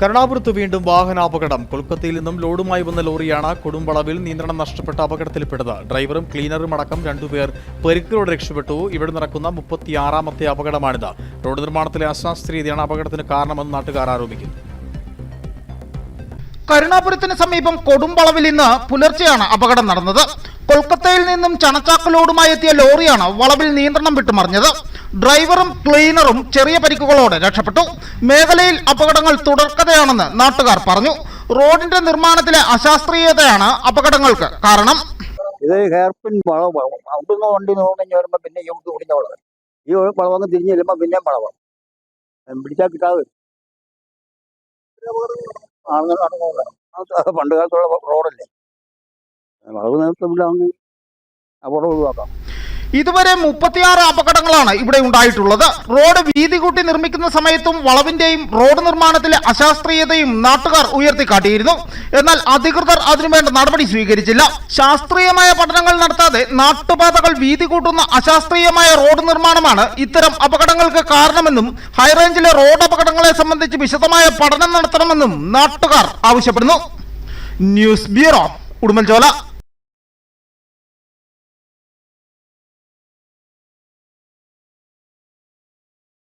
കരുണാപുരത്ത് വീണ്ടും വാഹനാപകടം. കൊൽക്കത്തയിൽ നിന്നും ലോഡുമായി വന്ന ലോറിയാണ് കൊടുമ്പളവിൽ നിയന്ത്രണം നഷ്ടപ്പെട്ട അപകടത്തിൽപ്പെട്ടത്. ഡ്രൈവറും ക്ലീനറും അടക്കം രണ്ടുപേർ പരിക്കുകളോടെ രക്ഷപ്പെട്ടു. ഇവിടെ നടക്കുന്ന മുപ്പത്തിയാറാമത്തെ അപകടമാണിത്. റോഡ് നിർമ്മാണത്തിലെ അശാസ്ത്രീയതയാണ് അപകടത്തിന് കാരണമെന്ന് നാട്ടുകാർ ആരോപിക്കുന്നു. കരുണാപുരത്തിന് സമീപം കൊടുമ്പളവിൽ ഇന്ന് പുലർച്ചെയാണ് അപകടം നടന്നത്. കൊൽക്കത്തയിൽ നിന്നും ചണച്ചാക്കലോടുമായി എത്തിയ ലോറിയാണ് വളവിൽ നിയന്ത്രണം വിട്ടുമറിഞ്ഞത്. ഡ്രൈവറും ക്ലീനറും ചെറിയ പരിക്കുകളോടെ രക്ഷപ്പെട്ടു. മേഖലയിൽ അപകടങ്ങൾ തുടർക്കഥയാണെന്ന് നാട്ടുകാർ പറഞ്ഞു. റോഡിന്റെ നിർമ്മാണത്തിലെ അശാസ്ത്രീയതയാണ് അപകടങ്ങൾക്ക് കാരണം. ഇത് ഹെയർപിൻ അവിടുന്ന് വണ്ടി നോക്കി വരുമ്പോ പിന്നെ ഇവിടുത്തെ വളവാണ് ഈ വളവങ്ങ് തിരിഞ്ഞ് ചെല്ലുമ്പോ പിന്നെയും വളവാണ് പിടിച്ചാൽ കിട്ടാതെ പണ്ട് കാലത്തുള്ള റോഡല്ലേ. വളവ് നേരത്തെ അപകടം ഒഴിവാക്കാം. ഇതുവരെ മുപ്പത്തിയാറ് അപകടങ്ങളാണ് ഇവിടെ ഉണ്ടായിട്ടുള്ളത്. റോഡ് വീതി കൂട്ടി നിർമ്മിക്കുന്ന സമയത്തും വളവിന്റെയും റോഡ് നിർമ്മാണത്തിലെ അശാസ്ത്രീയതയും നാട്ടുകാർ ഉയർത്തിക്കാട്ടിയിരുന്നു. എന്നാൽ അധികൃതർ അതിനുവേണ്ട നടപടി സ്വീകരിച്ചില്ല. ശാസ്ത്രീയമായ പഠനങ്ങൾ നടത്താതെ നാട്ടുപാതകൾ വീതി കൂട്ടുന്ന അശാസ്ത്രീയമായ റോഡ് നിർമ്മാണമാണ് ഇത്തരം അപകടങ്ങൾക്ക് കാരണമെന്നും ഹൈറേഞ്ചിലെ റോഡ് അപകടങ്ങളെ സംബന്ധിച്ച് വിശദമായ പഠനം നടത്തണമെന്നും നാട്ടുകാർ ആവശ്യപ്പെടുന്നു. News bureau Udumbanchola.